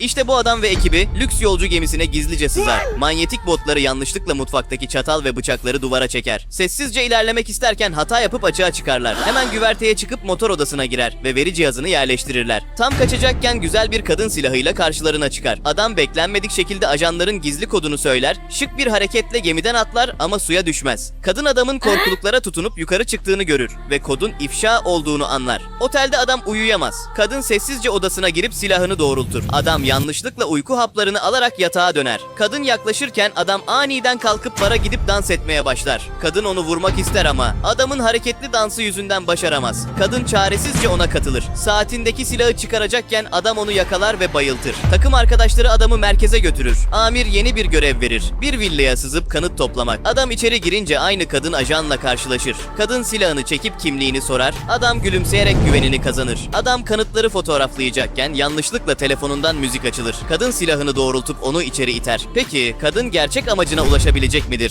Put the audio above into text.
İşte bu adam ve ekibi lüks yolcu gemisine gizlice sızar. Manyetik botları yanlışlıkla mutfaktaki çatal ve bıçakları duvara çeker. Sessizce ilerlemek isterken hata yapıp açığa çıkarlar. Hemen güverteye çıkıp motor odasına girer ve veri cihazını yerleştirirler. Tam kaçacakken güzel bir kadın silahıyla karşılarına çıkar. Adam beklenmedik şekilde ajanların gizli kodunu söyler, şık bir hareketle gemiden atlar ama suya düşmez. Kadın adamın korkuluklara tutunup yukarı çıktığını görür ve kodun ifşa olduğunu anlar. Otelde adam uyuyamaz. Kadın sessizce odasına girip silahını doğrultur. Adam yanlışlıkla uyku haplarını alarak yatağa döner. Kadın yaklaşırken adam aniden kalkıp bara gidip dans etmeye başlar. Kadın onu vurmak ister ama adamın hareketli dansı yüzünden başaramaz. Kadın çaresizce ona katılır. Saatindeki silahı çıkaracakken adam onu yakalar ve bayıltır. Takım arkadaşları adamı merkeze götürür. Amir yeni bir görev verir. Bir villaya sızıp kanıt toplamak. Adam içeri girince aynı kadın ajanla karşılaşır. Kadın silahını çekip kimliğini sorar. Adam gülümseyerek güvenini kazanır. Adam kanıtları fotoğraflayacakken yanlışlıkla telefonundan müzik açılır. Kadın silahını doğrultup onu içeri iter. Peki kadın gerçek amacına ulaşabilecek midir?